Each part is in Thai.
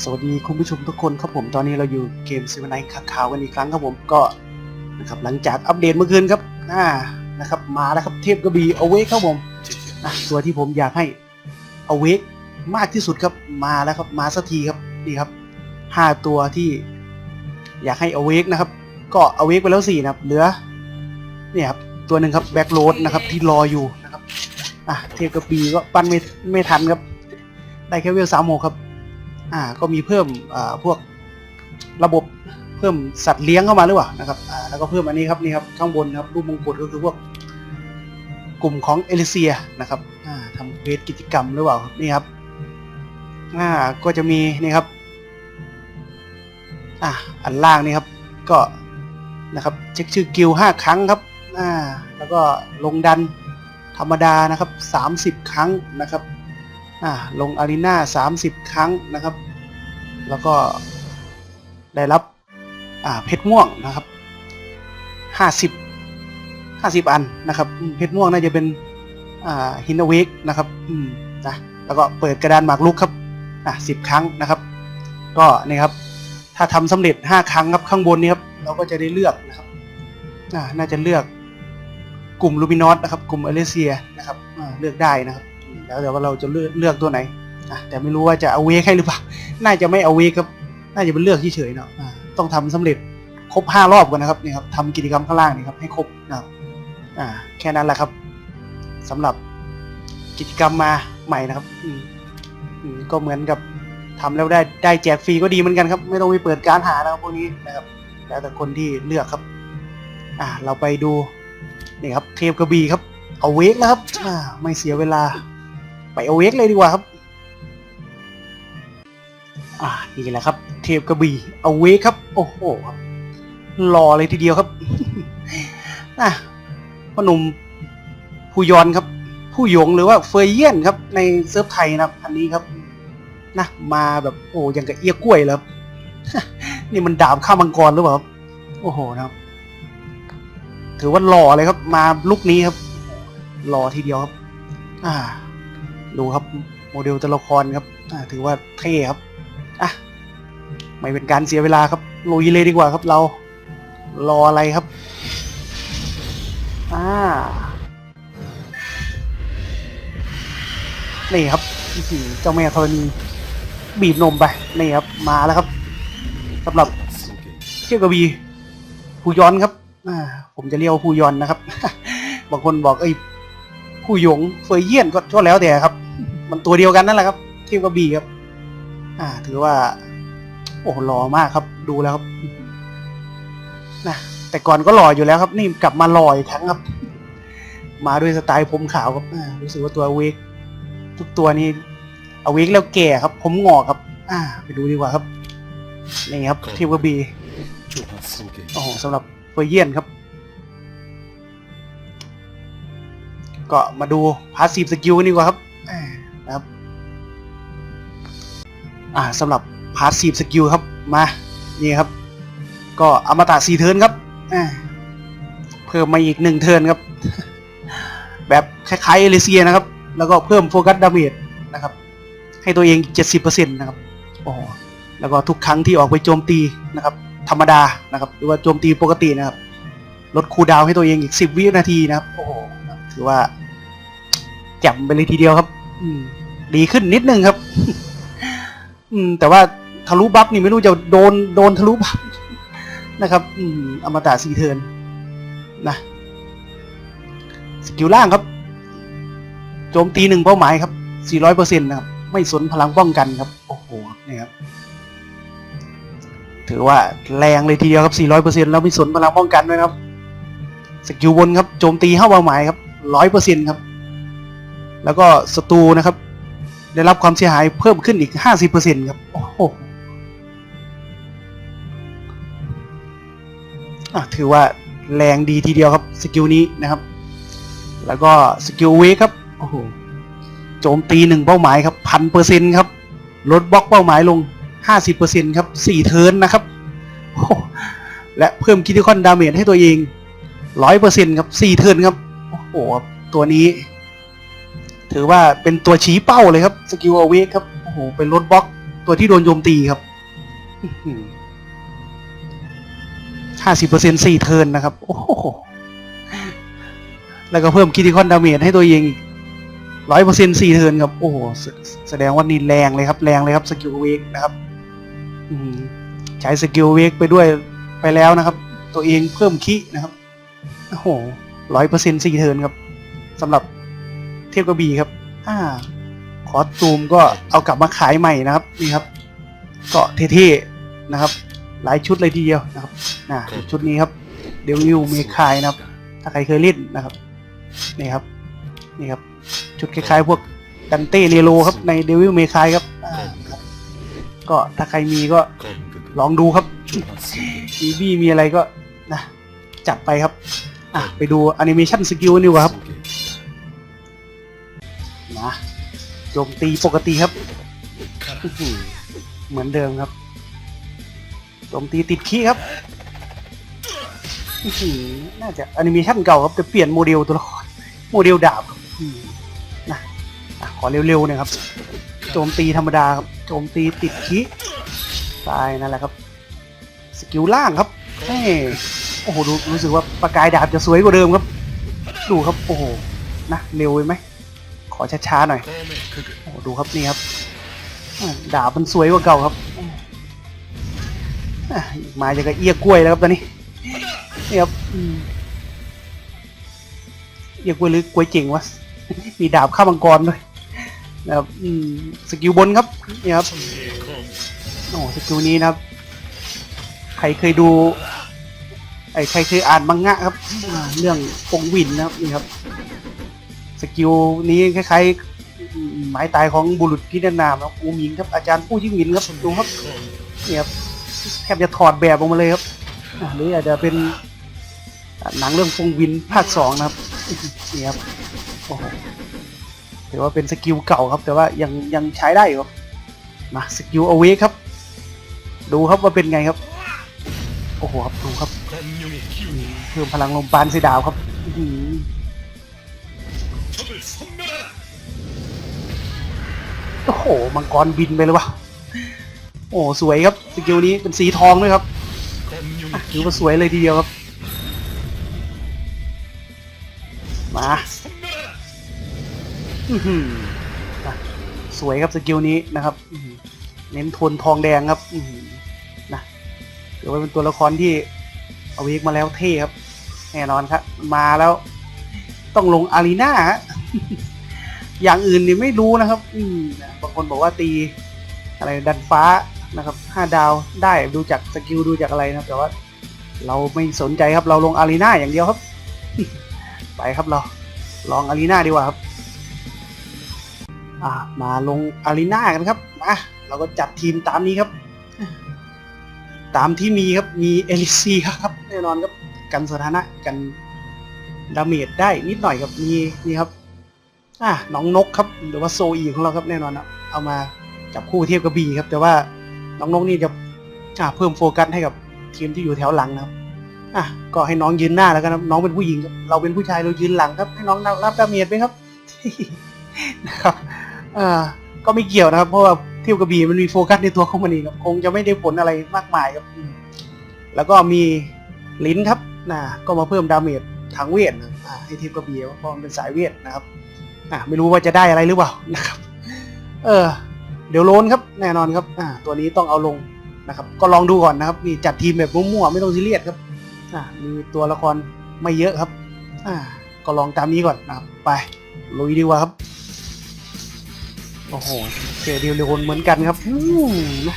สวัสดีคุณผู้ชมทุกคนครับผมตอนนี้เราอยู่เกมซีวันไนข่าวกันอีกครั้งครับผมก็นะครับหลังจากอัปเดตเมื่อคืนครับอ่านะครับมาแล้วครับเทพกระบี่เอาเวกครับผมนะตัวที่ผมอยากให้เอาเวกมากที่สุดครับมาแล้วครับมาสักทีครับนี่ครับห้าตัวที่อยากให้เอาเวกนะครับ ก็เอาเวกไปแล้วสี่นะครับเหลือเนี่ยครับตัวหนึ่งครับแบ็กโรดนะครับที่รออยู่นะครับอะเทพกระบี่ก็ปั้นไม่ไม่ทันครับได้แค่เวลสามโมครับ อ่าก็มีเพิ่มอ่าพวกระบบเพิ่มสัตว์เลี้ยงเข้ามาหรือเปล่านะครับอ่าแล้วก็เพิ่มอันนี้ครับนี่ครับข้างบนครับรูปมงกุฎก็คือพวกกลุ่มของเอลิเซียนะครับอ่าทำเวสกิจกรรมหรือเปล่าครับนี่ครับอ่าก็จะมีนี่ครับอ่าอันล่างนี่ครับก็นะครับเช็คชื่อกิลห้าครั้งครับอ่าแล้วก็ลงดันธรรมดานะครับสามสิบครั้งนะครับ ลงอารีนาสามสิบครั้งนะครับ แล้วก็ได้รับเพชรม่วงนะครับห้าสิบห้าสิบอันนะครับ เพชรม่วงน่าจะเป็นฮินเวกนะครับนะแล้วก็เปิดกระดานหมากรุกครับสิบครั้งนะครับ ก็นี่ครับ ถ้าทำสำเร็จห้าครั้งครับข้างบนนี้ครับเราก็จะได้เลือกนะครับน่าจะเลือกกลุ่มลูมินอสนะครับ กลุ่มเอเลเซียนะครับเลือกได้นะครับ แล้วแต่ว่าเราจะเลือกเลือกตัวไหนอะแต่ไม่รู้ว่าจะเอาเวกให้หรือเปล่า น่าจะไม่เอาเวกครับ น่าจะเป็นเลือกเฉยๆเนาะอ่าต้องทำสำเร็จครบห้ารอบก่อนนะครับนี่ครับทำกิจกรรมข้างล่างนี่ครับให้ครบนะครับอ่าแค่นั้นแหละครับสำหรับกิจกรรมมาใหม่นะครับอืมอมก็เหมือนกับทำแล้วได้ได้แจกฟรีก็ดีเหมือนกันครับ ไม่ต้องไปเปิดการหานะครับพวกนี้นะครับ แล้วแต่คนที่เลือกครับ อ่าเราไปดูนี่ครับเทปกระบี่ครับเอาเวกนะครับอ่าไม่เสียเวลา ไปเอาเวกเลยดีกว่าครับ อ่านี่แหละครับ เทปกระบี่เอาเวกครับ โอ้โหครับหล่อเลยทีเดียวครับอะพ่อหนุ่มผู้ยอนครับ ผู้ยงหรือว่าเฟยเยี่ยนครับ ในเซิร์ฟไทยนะครับ อันนี้ครับนะมาแบบโอ้ยังกับเอี้ยกล้วยเลยครับนี่มันดาบข้ามมังกรหรือเปล่าครับโอ้โหนะครับ ถือว่าหล่อเลยครับ มาลุกนี้ครับ หล่อทีเดียวครับ อ่า ดูครับโมเดลตัวละครครับถือว่าเท่ครับอะไม่เป็นการเสียเวลาครับลุยเลยดีกว่าครับเรา รออะไรครับอ่านี่ครับเจ้าแม่ธรณีบีบนมไปนี่ครับ มาแล้วครับสำหรับเที่ยวกบีผู้ย้อนครับผมจะเรียกว่าผู้ย้อนนะครับ บางคนบอกเอ้ย ผู้หยงเฟยเยี่ยนก็ก็แล้วแต่ครับ มันตัวเดียวกันนั่นแหละครับ เที่ยวกระบี่ครับ อ่า ถือว่า โอ้หล่อมากครับ ดูแล้วครับนะแต่ก่อนก็หล่ออยู่แล้วครับ นี่กลับมาหล่ออีกครั้งครับ มาด้วยสไตล์ผมขาวครับอ่ารู้สึกว่าตัวเวกทุกตัวนี้เอาเวกแล้วแก่ครับ ผมงอกครับ อ่า ไปดูดีกว่าครับนี่ครับเที่ยวกระบี่โอ้โหสำหรับเฟยเยียนครับ ก็มาดูพาสซีฟสกิลกันดีกว่าครับนะครับอ่าสำหรับพาสซีฟสกิลครับมานี่ครับ ก็อมตะสี่เทิร์นครับเพิ่มมาอีกหนึ่งเทิร์นครับ แบบคล้ายๆเอเลเซียนะครับ แล้วก็เพิ่มโฟกัสดาเมจนะครับ ให้ตัวเองเจ็ดสิบเปอร์เซ็นต์นะครับโอ้แล้วก็ทุกครั้งที่ออกไปโจมตีนะครับ ธรรมดานะครับ หรือว่าโจมตีปกตินะครับลดคูดาวให้ตัวเองอีกสิบวินาทีนะครับ โอ้โหถือว่า แจ่มไปเลยทีเดียวครับ อืม ดีขึ้นนิดนึงครับ อืม แต่ว่าทะลุบัฟนี่ไม่รู้จะโดนโดนทะลุบัฟนะครับ อืมอมตะสีเทิร์นนะสกิลล่างครับโจมตีหนึ่งเป้าหมายครับสี่ร้อยเปอร์เซ็นต์นะครับ ไม่สนพลังป้องกันครับ โอ้โห นี่ครับ ถือว่าแรงเลยทีเดียวครับ 400%แล้วไม่สนพลังป้องกันด้วยนะครับ สกิลวนครับ โจมตีเข้าเป้าหมายครับ 100%ครับ แล้วก็ศัตรูนะครับ ได้รับความเสียหายเพิ่มขึ้นอีก 50%ครับ โอ้โหอะถือว่าแรงดีทีเดียวครับสกิลนี้นะครับ แล้วก็สกิลเวกครับโอ้โหโจมตีหนึ่งเป้าหมายครับพันเปอร์เซ็นต์ครับลดบล็อกเป้าหมายลง 50%ครับ4เทิร์นนะครับโอ้โหและเพิ่มคิติคอนดาเมจให้ตัวเอง 100%ครับ4เทิร์นครับ โอ้โห ตัวนี้ ถือว่าเป็นตัวชี้เป้าเลยครับสกิลอเวกครับโอ้โหเป็นลดบล็อกตัวที่โดนโจมตีครับห้าสิบเปอร์เซ็นสี่เทิร์นนะครับ โอ้โหแล้วก็เพิ่มคิติคอนดาเมจให้ตัวเองร้อยเปอร์เซ็นสี่เทิร์นครับ โอ้โหแสดงว่านี่แรงเลยครับ แรงเลยครับสกิลเวกนะครับใช้สกิลเวกไปด้วยไปแล้วนะครับ ตัวเองเพิ่มคินะครับ โอ้โหร้อยเปอร์เซ็นสี่เทิร์นครับสำหรับ เทพกระบี่ครับอ่าคอสตูมก็เอากลับมาขายใหม่นะครับนี่ครับ ก็เท่ๆนะครับ หลายชุดเลยทีเดียวนะครับอ่าชุดนี้ครับเดวิลเมคายนะครับ ถ้าใครเคยเล่นนะครับนี่ครับนี่ครับ ชุดคล้ายๆพวกดันเต้เนโรครับในเดวิลเมคายครับก็ถ้าใครมีก็ลองดูครับมีบี้มีอะไรก็นะจัดไปครับ อะไปดูแอนิเมชันสกิลดีกว่าครับ โจมตีปกติครับอื้อหือเหมือนเดิมครับโจมตีติดขี้ครับอื้อหือน่าจะแอนิเมชันเก่าครับแต่เปลี่ยนโมเดลตัวละครโมเดลดาบครับอืมนะอะขอเร็วๆหน่อยครับ โจมตีธรรมดาครับโจมตีติดขี้ตายนั่นแหละครับ สกิลล่างครับเอ้โอ้โหดูรู้สึกว่าประกายดาบจะสวยกว่าเดิมครับ ดูครับโอ้โหนะเร็วไปไหม ขอช้าๆหน่อยโอ้โหดูครับนี่ครับอ่าดาบมันสวยกว่าเก่าครับอะมาจะกระเอียกล้วยแล้วครับตอนนี้นี่ครับอืมเอียกล้วยหรือกล้วยเจ๋งวะมีดาบข้ามังกรด้วยนะครับอืมสกิลบนครับนี่ครับโอ้โหสกิลนี้นะครับ ใครเคยดูไอ้ใครเคยอ่านมังงะครับอ่าเรื่องปงวินนะครับนี่ครับ สกิลนี้คล้ายๆหมายตายของบุรุษพิจารณามครับอูหมิงครับอาจารย์ผู้ยิ่งหมินครับดูครับนี่ครับแทบจะถอดแบบออกมาเลยครับอ่าหรืออาจจะเป็นหนังเรื่องฟงวินภาคสองนะครับนี่ครับโอ้โหถือว่าเป็นสกิลเก่าครับ แต่ว่ายังยังใช้ได้อยู่ครับมาสกิลเอาเวครับ ดูครับว่าเป็นไงครับ โอ้โหครับดูครับอืมเพิ่มพลังลมปานสีดาวครับ อื้อหือโอ้โห มังกรบินไปเลยวะโอ้โหสวยครับสกิลนี้เป็นสีทองด้วยครับอะถือว่าสวยเลยทีเดียวครับ มาอื้อหืออะสวยครับสกิลนี้นะครับอื้อหือเน้นโทนทองแดงครับอื้อหือนะถือว่าเป็นตัวละครที่เอาเวกมาแล้วเท่ครับ แน่นอนครับ มาแล้ว ต้องลงอารีนาฮะ อย่างอื่นนี่ไม่รู้นะครับ อืมบางคนบอกว่าตีอะไรดันฟ้านะครับห้าดาวได้ดูจากสกิลดูจากอะไรนะครับ แต่ว่า เราไม่สนใจครับ เราลงอารีนาอย่างเดียวครับ ไปครับเรา ลองอารีนาดีกว่าครับ อ่า มาลงอารีนากันครับมาเราก็จัดทีมตามนี้ครับ ตามที่มีครับมีเอลิซีครับแน่นอนครับกันสถานะกันดาเมจได้นิดหน่อยครับมีนี่ครับ อ่าน้องนกครับ หรือว่าโซอีของเราครับแน่นอนนะเอามาจับคู่เทียบกับบีครับ แต่ว่าน้องนกนี่จะอ่าเพิ่มโฟกัสให้กับทีมที่อยู่แถวหลังนะครับอะก็ให้น้องยืนหน้าแล้วกันครับน้องเป็นผู้หญิงครับเราเป็นผู้ชายเรายืนหลังครับ ให้น้องรับดาเมจไหมครับนะครับอ่าก็ไม่เกี่ยวนะครับ เพราะว่าเทียวกระบีมันมีโฟกัสในตัวของมันเองครับคงจะไม่ได้ผลอะไรมากมายครับ แล้วก็มีลิ้นครับนะก็มาเพิ่มดาเมจทางเวทนะให้เทียบกระบีเพราะมันเป็นสายเวทนะครับ อ่าไม่รู้ว่าจะได้อะไรหรือเปล่านะครับ เออ เดี๋ยวโลนครับ แน่นอนครับ อ่า ตัวนี้ต้องเอาลงนะครับ ก็ลองดูก่อนนะครับนี่จัดทีมแบบมั่วๆไม่ต้องซีเรียสครับ อ่า มีตัวละครไม่เยอะครับ อ่า ก็ลองตามนี้ก่อนนะครับ ไปลุยดีกว่าครับ โอ้โหเจอเดียวเร็วเหมือนกันครับอืม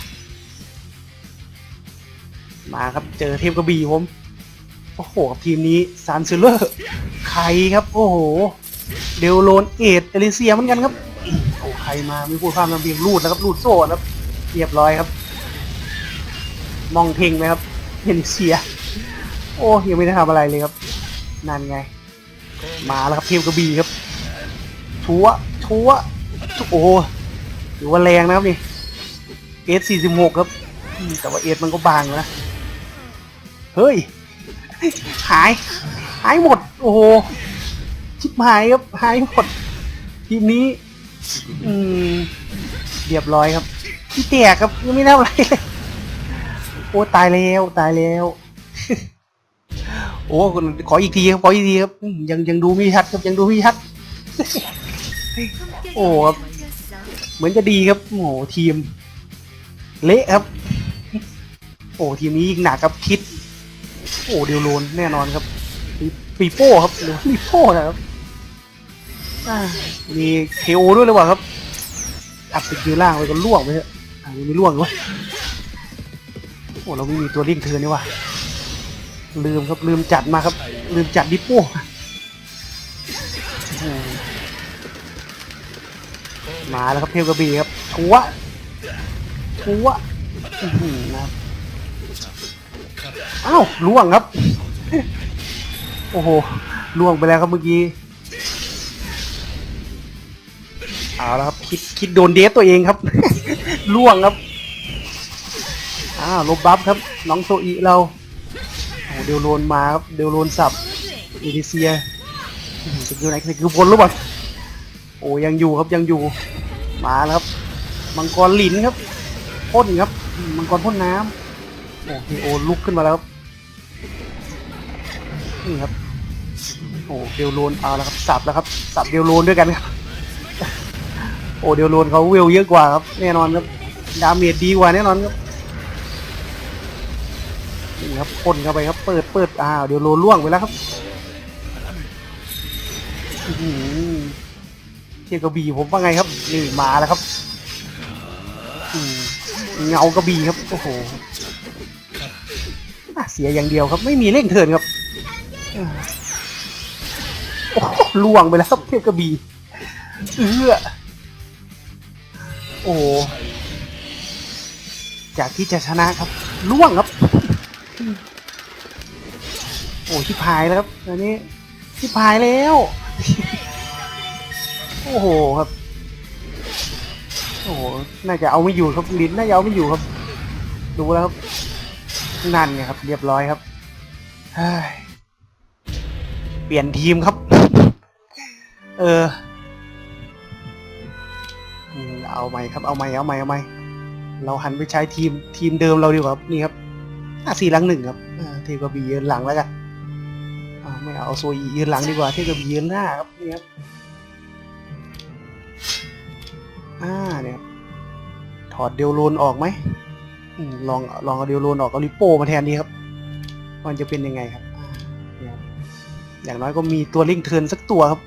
มาครับเจอเทพกระบี่ผม โอ้โหทีมนี้ซานซิลเลอร์ ใครครับ โอ้โห เดลโลนเอดเอลิเซียเหมือนกันครับโอ้ใครมาไม่พูดความลำเบียงรูดนะครับรูดโซ่นะครับเรียบร้อยครับ มองเทงไหมครับเอลิเซีย โอ้ยังไม่ได้ทำอะไรเลยครับนั่นไง มาแล้วครับเทพกระบี่ครับชัวชัวโอ้โหถือว่าแรงนะครับนี่เอสสี่สิบหกครับ แต่ว่าเอสมันก็บางนะ เฮ้ย หาย หายหมด โอ้โห ชิบหายครับหายหมดทีมนี้ อืมเรียบร้อยครับพี่แตกครับยังไม่ได้อะไรเลยโอ้ตายแล้วตายแล้ว โอ้ขออีกทีครับขออีกทีครับยังยังดูไม่ชัดครับยังดูไม่ชัด โอ้ครับเหมือนจะดีครับโอ้โหทีม เละครับ โอ้ทีมนี้ยิ่งหนักครับคิด โอ้เดียวโลนแน่นอนครับปีโป้ครับหรือปีโป้นะครับ อ่ามีเคโอด้วยหรือเปล่าครับอัดสกิลล่างไปก็ล่วงไปเถอะอ่ายังม่ล่วงวะโอ้เราไม่มีตัวเร่งเทิร์นนี่ว่ะลืมครับลืมจัดมาครับ ลืมจัดดิปโป้มาแล้วครับเทพกระบี่ครับทัวทัวอื้อหือนะครับอ้าวล่วงครับ โอ้โหล่วงไปแล้วครับเมื่อกี้ เอาแล้วครับคิดคิดโดนเดฟตัวเองครับ ล่วงครับอ้าวลบบัฟครับ น้องโซอีเราโอ้เดวโลนมาครับเดวโลนสับอดิเซียอื้อหือสกิลไหนสกิลบนหรือเปล่าโอ้ยังอยู่ครับยังอยู่มาแล้วครับมังกรหลินครับพ่นครับมังกรพ่นน้ำโอ้ทีโอลุกขึ้นมาแล้วครับนี่ครับโอ้เดวโลนเอาแล้วครับสับแล้วครับสับเดวโลนด้วยกันครับ อ้เดียวโลนเขาเวลเยอะกว่าครับแน่นอนครับดาเมจดีกว่าแน่นอนครับนี่ครับพ่นเข้าไปครับเปิดเปิดอ้าวเดี๋ยวโลนล่วงไปแล้วครับอื้อหือเทียบกระบี่ผมว่าไงครับนี่มาแล้วครับเงากระบี่ครับโอ้โหเสียอย่างเดียวครับ ไม่มีเร่งเทินครับโอ้ล่วงไปแล้วครับเทียบกระบี่เอื้อ โอ้จากที่จะชนะครับล่วงครับ โอ้ชิบหายแล้วครับอันนี้ชิบหายแล้ว โอ้โหครับ โอ้โหน่าจะเอาไม่อยู่ครับลิ้นน่าจะเอาไม่อยู่ครับ ดูแล้วครับนั่นไงครับ เรียบร้อยครับเฮ้ยเปลี่ยนทีมครับ เออ เอาใหม่ครับ เอาใหม่ เอาใหม่ เอาใหม่ เราหันไปใช้ทีมทีมเดิมเราดีกว่าครับนี่ครับอะสี่หลังหนึ่งครับอ่าเทกบียืนหลังแล้วกันอ่าไม่เอาเอาโซอียืนหลังดีกว่าเทกบียืนหน้าครับนี่ครับอ่าเนี่ยถอดเดลโลนออกไหมอมลองลองเอาเดลโลนออกเอาลิโป้มาแทนดีครับ มันจะเป็นยังไงครับอย่างน้อยก็มีตัวลิงเทิร์นสักตัวครับ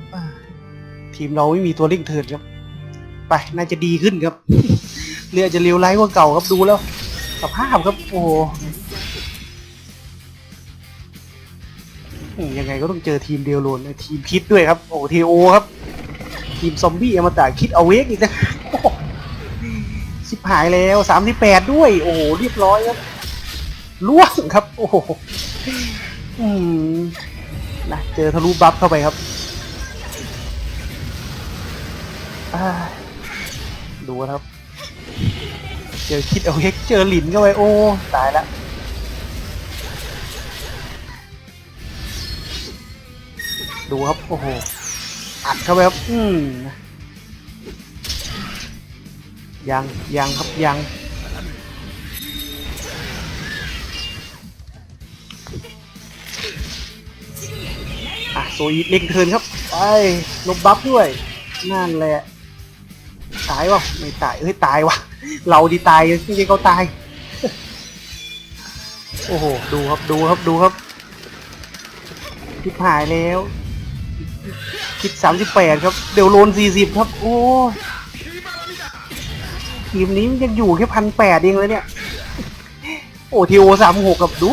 ทีมเราไม่มีตัวลิงเทิร์นครับ ไปน่าจะดีขึ้นครับ เรือจะเร็วไร้กว่าเก่าครับดูแล้วสภาพครับโอ้โหอืมยังไงก็ต้องเจอทีมเดียวโลนทีมคิดด้วยครับโอ้ทีโอครับ ทีมซอมบี้อมตะคิดเอาเวกอีกนะโอ้โหชิบหายแล้วสามที่แปดด้วย โอ้เรียบร้อยครับล่วงครับ โอ้โหอืมนะเจอทะลุบัฟเข้าไปครับอ่า ดูครับ เจอคิดเอาเฮกเจอหลินเข้าไปโอ้ตายละดูครับ โอ้โห อัดเข้าไปครับ อืมยัง ยังครับ ยัง อะ โซยิเล็งเทินครับ ไป ลบบัฟด้วยนั่นแหละ ตายวะไม่ตายเอ้ยตายวะเราดีตายไม่ใช่เขาตาย โอ้โห ดูครับดูครับดูครับคิดหายแล้วคิดสามสิบแปดครับ เดี๋ยวโลนสี่สิบครับ โอ้ทีมนี้มันยังอยู่แค่พันแปดเองเลยเนี่ย โอ้ทีโอสามหกกับดู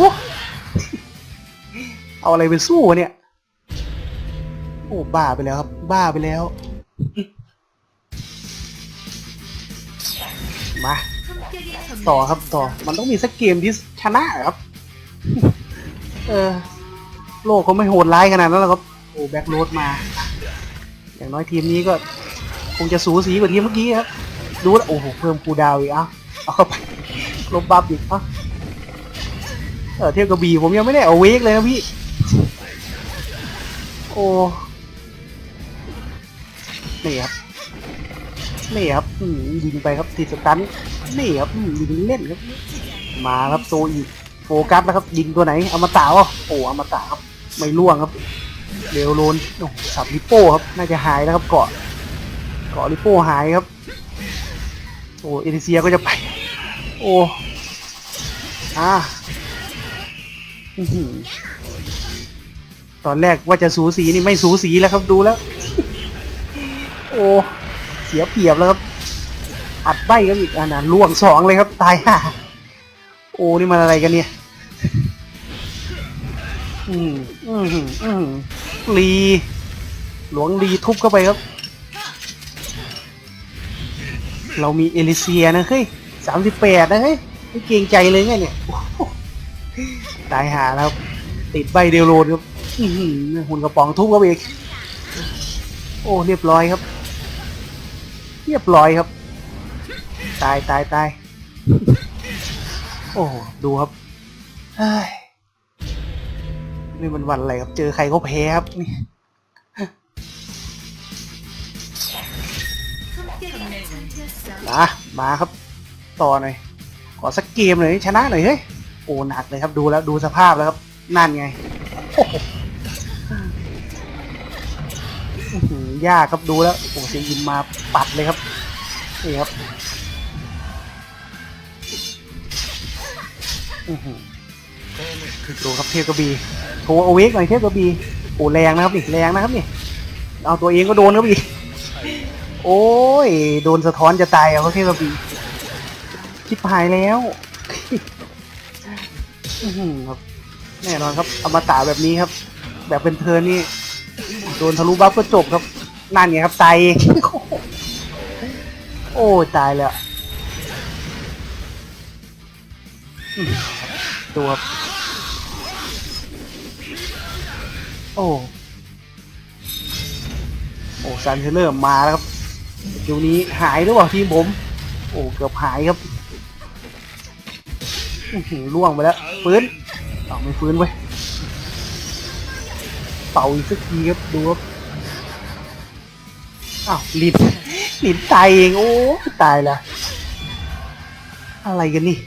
เอาอะไรไปสู้เนี่ย โอ้บ้าไปแล้วครับ บ้าไปแล้ว มา ต่อครับต่อ มันต้องมีสักเกมที่ชนะครับ เออ โลกเขาไม่โหดร้ายขนาดนั้นหรอกครับ โอ้แบ็คโรดมา อย่างน้อยทีมนี้ก็ คงจะสูสีกว่าทีมเมื่อกี้ครับ ดูแล้วโอ้โหเพิ่มคูดาวอีกเอ้าเอาเข้าไปลบบัฟอีกเอ้าเออเทียบกับบีผมยังไม่ได้เอาเวกเลยนะพี่ โอ้ นี่ครับ นี่ครับยิงไปครับติดสตันนี่ครับยิงเล่นครับ มาครับโซอีกโฟกัสนะครับ ยิงตัวไหนอมตะวะโอ้อมตะครับไม่ล่วงครับเดวโลนโอ้สับลิโป้ครับน่าจะหายแล้วครับ เกาะเกาะลิโป้หายครับโอ้เอเดเซียก็จะไป โอ้อ่าตอนแรกว่าจะสูสีนี่ไม่สูสีแล้วครับดูแล้ว โอ้ สียเปรียบแล้วครับ อัดใบครับอีกอันนั้นล่วงสองเลยครับ ตายห่าโอ้นี่มันอะไรกันเนี่ย อืมอืมอืมลีหลวงลีทุบเข้าไปครับ เรามีเอลิเซียนะเฮ้ยสามสิบแปดนะเฮ้ยไม่เกรงใจเลยไงเนี่ยตายหาแล้วครับติดใบเดลโลนครับอือหือหุ่นกระป๋องทุบเข้าไปอีกโอ้เรียบร้อยครับ เรียบร้อยครับ ตายตายตายโอ้ดูครับเฮ้ยนี่มันวันอะไรครับ เจอใครก็แพ้ครับนี่มามาครับ ต่อหน่อยขอสักเกมหน่อยชนะหน่อยเฮ้ยโอ้หนักเลยครับดูแล้วดูสภาพแล้วครับนั่นไงโอ้โห ยากครับดูแล้วโอ้เสียยินมาปัดเลยครับนี่ครับอื้อดูครับเทพกระบีโทรเอาเวกหน่อยเทพกระบีโอ้แรงนะครับนี่แรงนะครับนี่เอาตัวเองก็โดนครับอีกโอ้ยโดนสะท้อนจะตายเอาเทพกระบี่ชิบหายแล้วครับแน่นอนครับอมตะแบบนี้ครับ แบบเป็นเธอนี่โดนทะลุบัฟก็จบครับ นั่นไงครับตายเองโอ้ยตายแล้วอืมตัวครับโอ้โอ้ซันเทเลอร์มาแล้วครับเดี๋ยวนี้หายหรือเปล่าทีมผม โอ้เกือบหายครับอื้อหือล่วงไปแล้วฟื้นเอาไม่ฟื้นเว้ยเป่าอีกสักทีครับดูครับ อ้าวลินลินตายเองโอ้ตายละอะไรกันนี่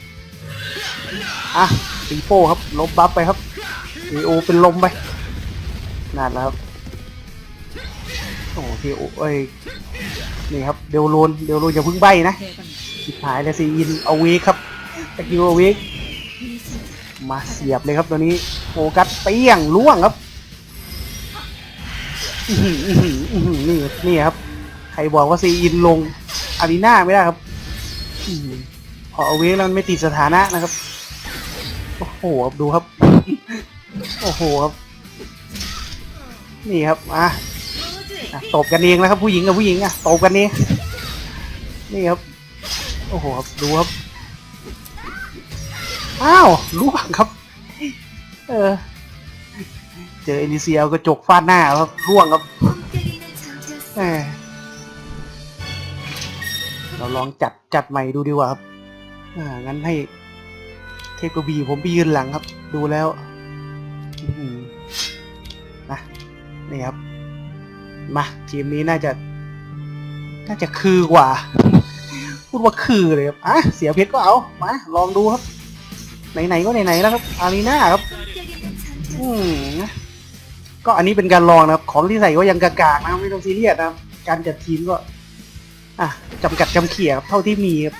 อะปีโป้ครับลบบัฟไปครับวีโอเป็นลมไปนั่นแหละครับโอ้ทีโอเอ้ยนี่ครับเดวโลนเดวโลนอย่าพึ่งใบนะสิหายเลยซีอินเอาเวกครับตะกิวเอาเวกมาเสียบเลยครับตัวนี้โฟกัสเปี้ยงล่วงครับอื้อหืออื้อหือนี่นี่ครับ รบอกว่าซีอินลงอารีนาไม่ได้ครับพอเอาเวกแล้วมันไม่ติดสถานะนะครับ โอ้โหครับดูครับ โอ้โหครับ นี่ครับอะตบกันเองนะครับ ผู้หญิงกับผู้หญิงอะตบกันเองนี่ครับ โอ้โหครับดูครับ อ้าวล่วงครับ เออ เจอเอลิเซียเอากระจกฟาดหน้าครับร่วงครับแหม เราลองจัดจัดใหม่ดูดีกว่าครับ อ่า งั้นให้เทพกบีผมไปยืนหลังครับ ดูแล้วนะนี่ครับ มาทีมนี้น่าจะ น่าจะคือกว่า พูดว่าคือเลยครับ อะ เสียเพชรก็เอา มา ลองดูครับ ไหนๆก็ไหนๆแล้วครับ อารีนาครับ อืมนะก็อันนี้เป็นการลองนะครับ ของที่ใส่ก็ยังกากๆนะไม่ต้องซีเรียสนะครับ การจัดทีมก็ อะจำกัดจำเขี่ยครับเท่าที่มีครับ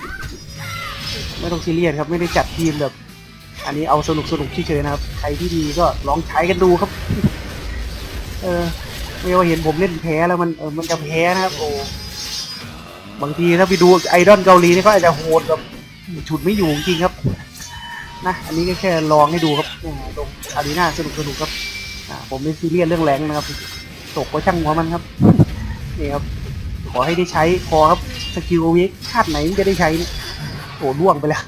ไม่ต้องซีเรียสครับไม่ได้จัดทีมแบบ อันนี้เอาสนุกสนุกเฉยๆนะครับ ใครที่ดีก็ลองใช้กันดูครับ เออไม่ว่าเห็นผมเล่นแพ้แล้วมันเออมันจะแพ้นะครับ โอ้บางทีถ้าไปดูไอดอลเกาหลีนี่เขาอาจจะโหดแบบฉุดไม่อยู่จริงครับนะอันนี้ก็แค่ลองให้ดูครับตรงอารีนาสนุกสนุกครับอ่าผมไม่ซีเรียสเรื่องแรงนะครับตกก็ช่างหัวมันครับนี่ครับ ขอให้ได้ใช้พอครับสกิลวิกชาติไหนมันจะได้ใช้เนี่ยโอ้ล่วงไปแล้ว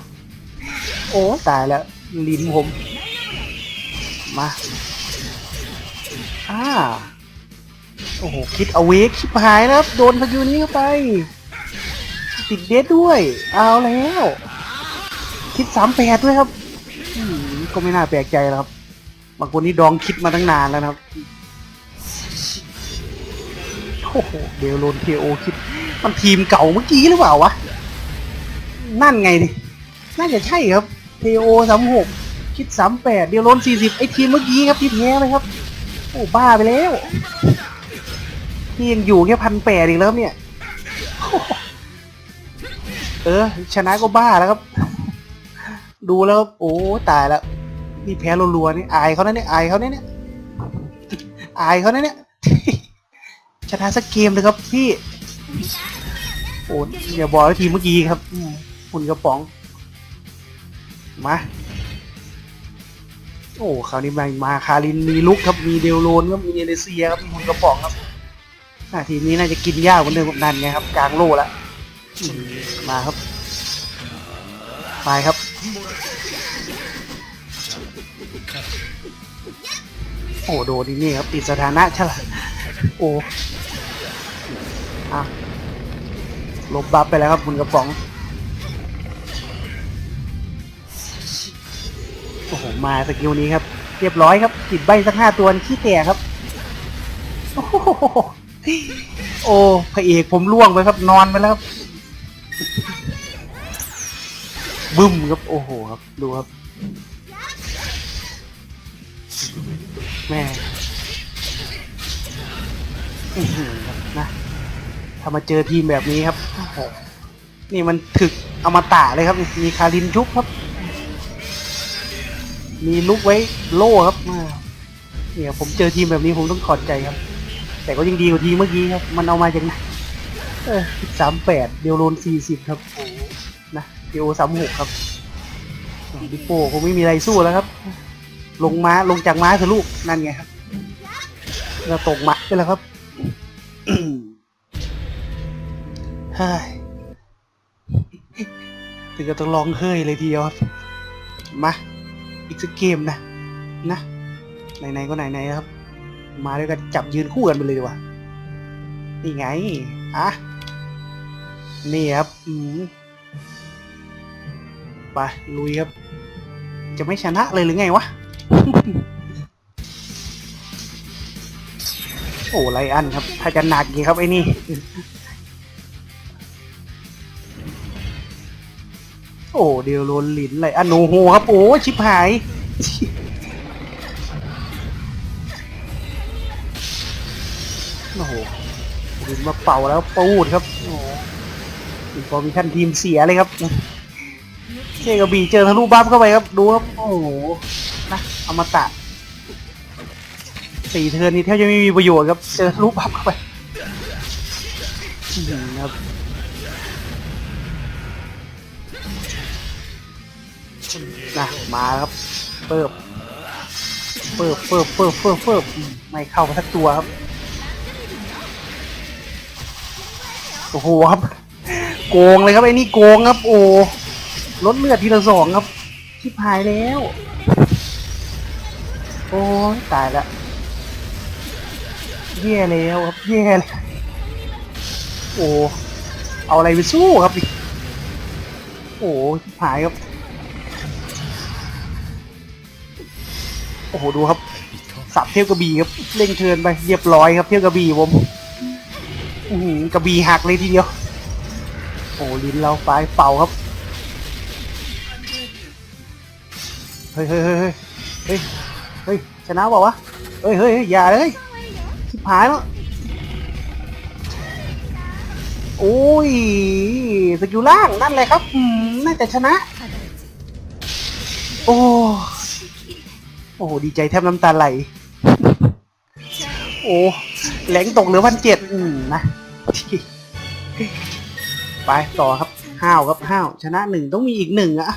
โอ้ตายแล้วลิ้นผม มาอ่าโอ้โหคิดเอาเวกชิบหายแล้วโดนพายุนี้เข้าไป ติดเดดด้วย เอาแล้ว คิดสามแปดด้วยครับอืมก็ไม่น่าแปลกใจแล้วครับบางคนนี่ดองคิดมาตั้งนานแล้วนะครับ โอ้โหเดลโลนเทโอคิด มันทีมเก่าเมื่อกี้หรือเปล่าวะ นั่นไงดิ น่าจะใช่ครับ เทโอสามหกคิดสามแปดเดียวโลนสี่สิบไอทีมเมื่อกี้ครับที่แพ้เลยครับ โอ้บ้าไปแล้วที่ยังอยู่แค่พันแปดอีกแล้วเนี่ย เออ ชนะก็บ้าแล้วครับ ดูแล้วครับโอ้ตายแล้วนี่แพ้รัวๆนี่อายเขานะเนี่ยอายเขาเนี่ยเนี่ยอายเขานะเนี่ย ชนะสักเกมเลยครับพี่ โอ้อย่าบอกว่าทีมเมื่อกี้ครับคุณกระป๋อง มา โอ้คราวนี้มามาคารินมีลุกครับมีเดลโลนครับมีเนเดเซียครับมีคุณกระป๋องครับอ่าทีมนี้น่าจะกินยากเหมือนเดิมกับนันไงครับกลางโลแล้วมาครับไปครับโอ้โดนี่นี่ครับติดสถานะใช่ไหมโอ้ อะลบบัฟไปแล้วครับคุณกระป๋อง โอ้โห มาสกิลนี้ครับ เรียบร้อยครับ ติดใบสักห้าตัวขี้แตกครับ โอ้โหโอ้พระเอกผมล่วงไปครับ นอนไปแล้วครับบึ้มครับ โอ้โหครับ ดูครับ แม่อื้อหือครับนะ ถ้ามาเจอทีมแบบนี้ครับโอ้โหนี่มันถึกอมตะเลยครับ มีคารินชุบครับ มีลุกไว้โล่ครับเนี่ยผมเจอทีมแบบนี้ผมต้องขอดใจครับ แต่ก็ยังดีกว่าทีเมื่อกี้ครับ มันเอามาจากไหนเออสามแปดเดียวโลนสี่สิบครับโอ้นะเดียวสามหกครับดิโป้คงไม่มีอะไรสู้แล้วครับ ลงม้าลงจากม้าเถอะลูกนั่นไงครับเราตกม้าไปแล้วครับ ฮ้ยถึงกับต้องร้องเฮ้ยเลยทีเดียวครับ มา อีกสักเกมนะ นะ ไหนๆก็ไหนๆครับ มาด้วยกันจับยืนคู่กันไปเลยดีกว่า นี่ไง อะ นี่ครับ อืมไปลุยครับ จะไม่ชนะเลยหรือไงวะ โอ้ไรอันครับ ถ้าจะหนักอย่างครับไอ้นี่ โอ้เดียวโรนหลินไรอันโอโหครับโอ้ชิบหาย โอ้โหลินมาเป่าแล้วปูดครับ โอ้โหพอมีท่านทีมเสียเลยครับเจกระบี่เจอทะลุบัฟเข้าไปครับ ดูครับ โอ้โห นะอมตะสี่เทิร์นนี้แทบจะไม่มีประโยชน์ครับ เจอทะลุบัฟเข้าไปอื้อหือครับ นะมาแล้วครับเปิบเปิบเปิบเปิบเปิบเปิบอืมไม่เข้าไปสักตัวครับโอ้โหครับ โกงเลยครับไอ้นี่โกงครับ โอ้ลดเลือดทีละสองครับชิบหายแล้ว โอ้ตายละแย่แล้วครับแย่เลยโอ้เอาอะไรไปสู้ครับ โอ้ชิบหายครับ โอ้โหดูครับสับเทพกระบี่ครับเล่งเทินไปเรียบร้อยครับเทพกระบี่ผมอื้อหือกระบี่หักเลยทีเดียวโอ้ลิ้นเราไปเป่าครับเฮ้ยเฮ้ยเฮ้ยเฮ้ยเฮ้ยเฮ้ยชนะเปล่าวะเฮ้ยเฮ้ยเฮ้ยอย่าเลยชิบหายแล้วโอ้ยสกิลล่างนั่นแหละครับน่าจะชนะ โอ้ อ้โหดีใจแทบน้ำตาไหล โอ้แหลงตกเหลือพันเจ็ดอืมนะไปต่อครับห้าวครับห้าวชนะหนึ่งต้องมีอีกหนึ่งอะ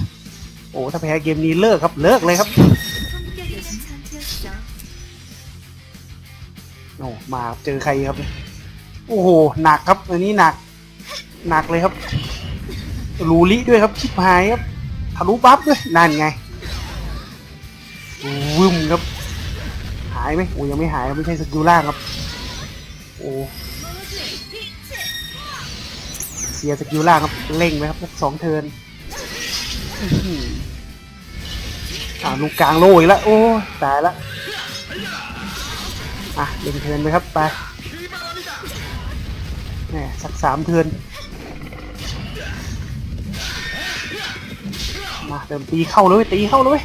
โอ้ถ้าแพ้เกมนี้เลิกครับเลิกเลยครับโอ้มาเจอใครครับ โอ้โหหนักครับ อันนี้หนัก หนักเลยครับรูลิด้วยครับชิบหายครับทะลุปั๊บด้วยนั่นไง วึมครับ หายไหมโอ้ยังไม่หายครับไม่ใช่สกิลล่างครับ โอ้เสียสกิลล่างครับเร่งไหมครับสองเทินอ่าลูกกลางโลอีกแล้วโอ้ตายละอะเล่นเทินไปครับไปแหมสักสามเทินมาเติมตีเข้าเลยตีเข้าเลย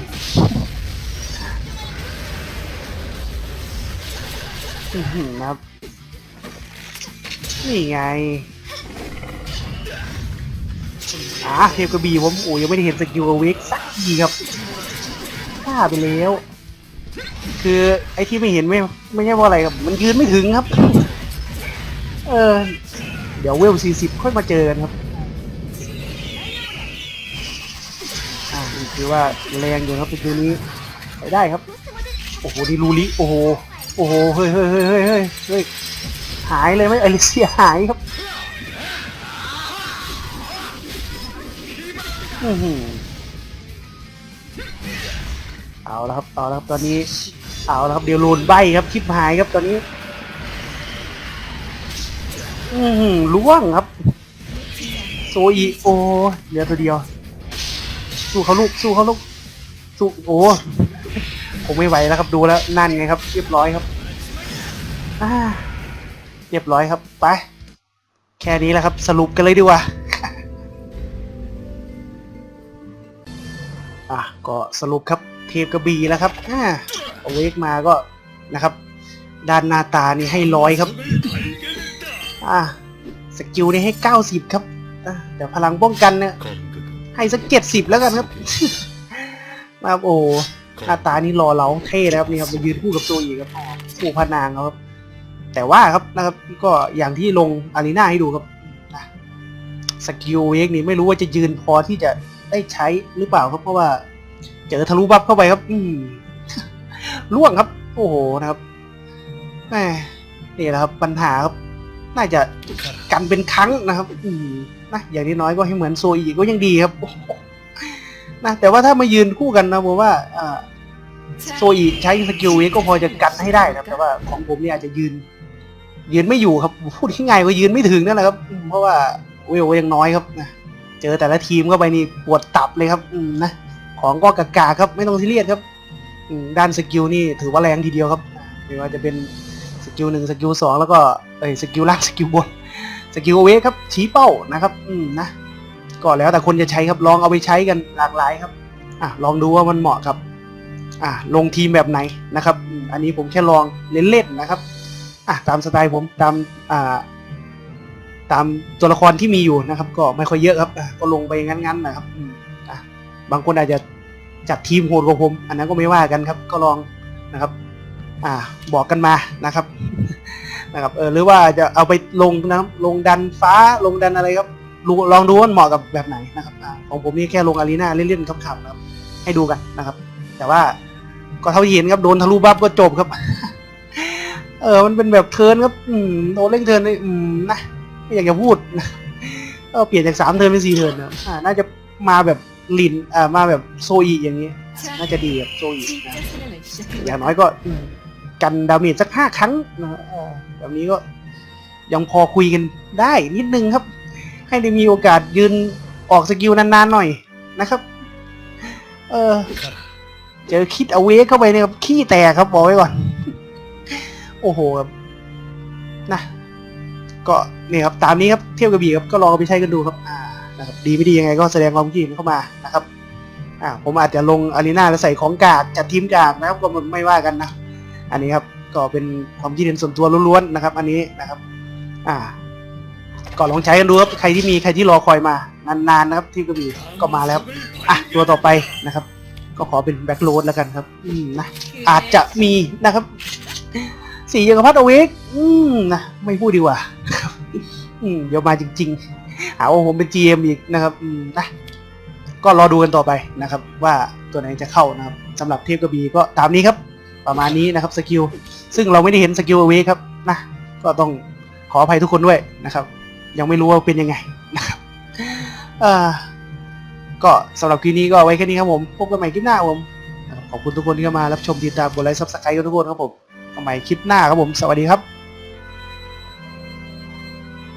อื้อหือนะครับ นี่ไงอ่าเทพกระบี่ผมโอ้ยังไม่ได้เห็นสกิลเวกสักทีครับพลาดไปแล้ว คือไอ้ที่ไม่เห็นไม่ไม่ใช่ว่าอะไรครับ มันยืนไม่ถึงครับ เออ เดี๋ยวเวลสี่สิบค่อยมาเจอกันครับอ่าคือว่าแรงอยู่ครับเป็นตัวนี้ไปได้ครับ โอ้โหดีลูลิโอ้โห อ้โหเฮ้ยเฮ้ยเฮ้ยเฮ้ยเฮ้ยเฮ้ยหายเลยไหมอลิเซียหายครับอือหือเอาแล้วครับเอาแล้วครับตอนนี้ เอาแล้วครับเดี๋ยวโลนใบครับชิบหายครับตอนนี้ อือหือล่วงครับโซอีโอเหลือตัวเดียว สู้เขาลูกสู้เขาลูกสู้โอ้ผมไม่ไหวแล้วครับดูแล้วนั่นไงครับ เรียบร้อยครับ อ่าเรียบร้อยครับไปแค่นี้แหละครับ สรุปกันเลยดีกว่าอะก็สรุปครับเทปกระบี่แล้วครับอ่าเอาเวกมาก็นะครับ ด้านหน้าตานี่ให้ร้อยครับ อ่าสกิลนี่ให้เก้าสิบครับอ่าแต่พลังป้องกันเนี่ยให้สักเจ็ดสิบแล้วกันครับนะครับโอ้หน้าตานี่รอเราเท่นะครับนี่ครับมายืนคู่กับตัวอีกครับคู่พนางครับ แต่ว่าครับนะครับก็อย่างที่ลงอารีนาให้ดูครับนะสกิลเวกนี่ไม่รู้ว่าจะยืนพอที่จะได้ใช้หรือเปล่าครับเพราะว่า เจอทะลุบัฟเข้าไปครับ อืมล่วงครับ โอ้โหนะครับแหมนี่แหละครับปัญหาครับ น่าจะกันเป็นครั้งนะครับ อืมนะอย่างน้อยๆก็ให้เหมือนโซอีก็ยังดีครับนะแต่ว่าถ้ามายืนคู่กันนะผมว่าโซอีใช้สกิลเวกก็พอจะกันให้ได้ครับแต่ว่าของผมเนี่ยอาจจะยืน ยืนไม่อยู่ครับ พูดง่ายๆว่ายืนไม่ถึงนั่นแหละครับ เพราะว่าเวลยังน้อยครับนะเจอแต่ละทีมเข้าไปนี่ปวดตับเลยครับนะของก็กากาครับไม่ต้องซีเรียสครับด้านสกิลนี่ถือว่าแรงทีเดียวครับไม่ว่าจะเป็นสกิลหนึ่งสกิลสองแล้วก็เอ้ยสกิลล่างสกิลบนสกิลเวครับชี้เป้านะครับอืมนะก็แล้วแต่คนจะใช้ครับลองเอาไปใช้กันหลากหลายครับอะลองดูว่ามันเหมาะกับอะลงทีมแบบไหนนะครับ อันนี้ผมแค่ลองเล่นๆนะครับ อะตามสไตล์ผมตามอ่าตามตัวละครที่มีอยู่นะครับ ก็ไม่ค่อยเยอะครับก็ลงไปงั้นๆนะครับอะบางคนอาจจะจัดทีมโหดกว่าผม อันนั้นก็ไม่ว่ากันครับ ก็ลองนะครับ อ่าบอกกันมานะครับนะครับเออหรือว่าจะเอาไปลงนะครับลงดันฟ้าลงดันอะไรครับลองดูว่าเหมาะกับแบบไหนนะครับอของผมนี่แค่ลงอารีนาเล่นๆขำๆนะครับ ให้ดูกันนะครับ แต่ว่าก็เท่าเห็นครับโดนทะลุบัฟก็จบครับ เออ มันเป็นแบบเทิร์นครับ อืมโดนเร่งเทิร์นเลยอืมนะ ไม่อยากจะพูดนะเออเปลี่ยนจากสามเทิร์นเป็นสี่เทิร์นนะครับอ่า น่าจะมาแบบลิน อ่า มาแบบโซอีอย่างนี้ น่าจะดีแบบโซอีนะอย่างน้อยก็อืมกันดาเมจสักห้าครั้งนะเออแบบนี้ก็ยังพอคุยกันได้นิดนึงครับ ให้ได้มีโอกาสยืนออกสกิลนานๆหน่อยนะครับ เออ เจอคิดเอาเวกเข้าไปเนี่ยครับขี้แตกครับบอกไว้ก่อน โอ้โหครับนะก็เนี่ยครับตามนี้ครับเที่ยวกระบี่ครับก็ลองไปใช้กันดูครับอ่านะครับดีไม่ดียังไงก็แสดงความคิดเห็นเข้ามานะครับอ่าผมอาจจะลงอารีนาแล้วใส่ของกากจัดทีมกากนะครับก็ไม่ว่ากันนะอันนี้ครับก็เป็นความคิดเห็นส่วนตัวล้วนๆนะครับ อันนี้นะครับ อ่าก็ลองใช้กันดูครับใครที่มีใครที่รอคอยมานานๆนะครับที่กระบี่ก็มาแล้วอะตัวต่อไปนะครับ ก็ขอเป็นแบ็คโรดแล้วกันครับ อืมนะอาจจะมีนะครับ สี่ยังกับพัดอาเวกอืมนะไม่พูดดีกว่าอืมเดี๋ยวมาจริง ๆ หาว่าผมเป็น GM อีกนะครับอืมนะก็รอดูกันต่อไปนะครับ ว่าตัวไหนจะเข้านะครับสำหรับเทพกระบี่ก็ตามนี้ครับ ประมาณนี้นะครับสกิลซึ่งเราไม่ได้เห็นสกิลอาเวกครับนะก็ต้องขออภัยทุกคนด้วยนะครับ ยังไม่รู้ว่าเป็นยังไงนะครับก็สำหรับคลิปนี้ก็ไว้แค่นี้ครับผม พบกันใหม่คลิปหน้าผม ขอบคุณทุกคนที่เข้ามารับชมติดตามกดไลค์ซับสไครต์ทุกคนครับผม กันใหม่คลิปหน้าครับผม สวัสดีครับ